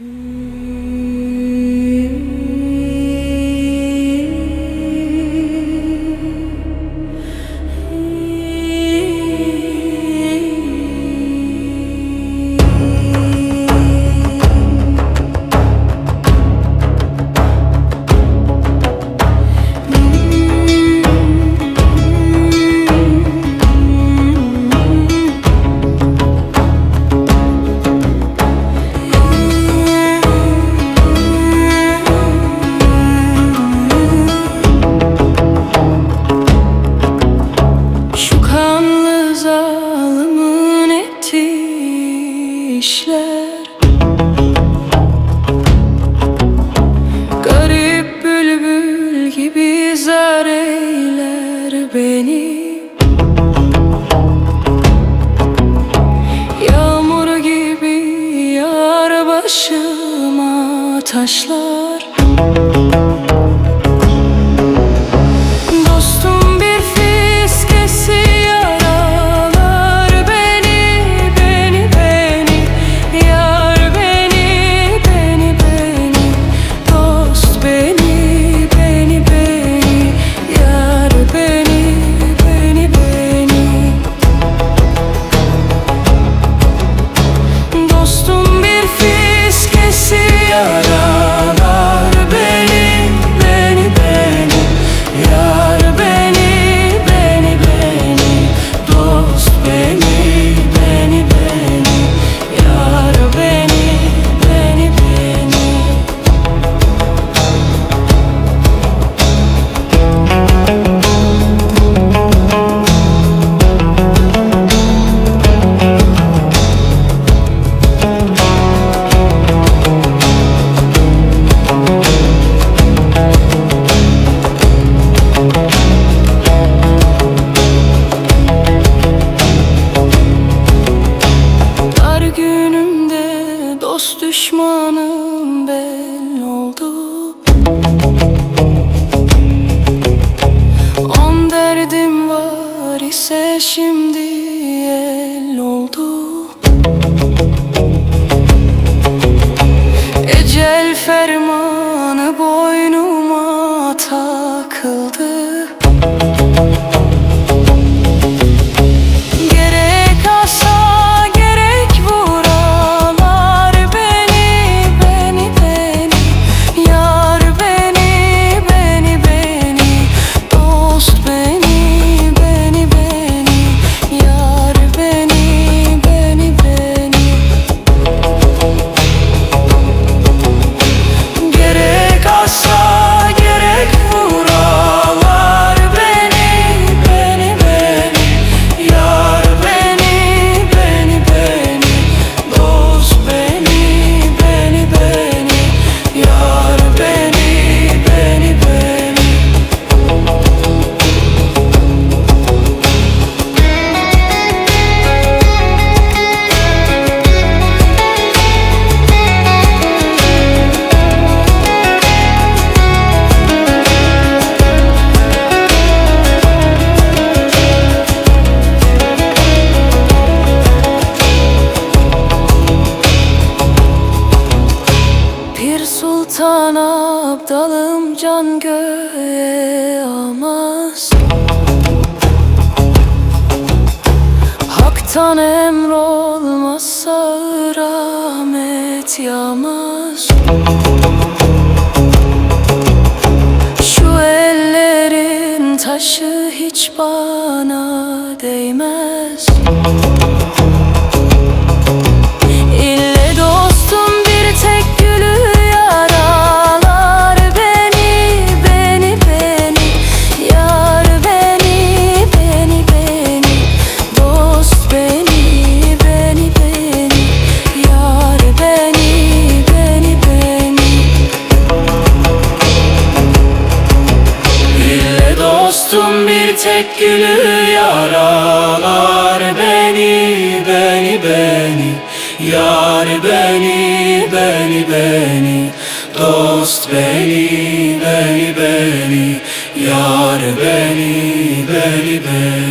Mm. нашла. dalım can göğe amaz Hak'tan emrolmazsa rahmet yağmaz. Şu ellerin taşı hiç bana değmez. çiçek gülü yaralar beni beni beni. Yar beni beni beni. Dost beni beni beni. Yar beni beni beni.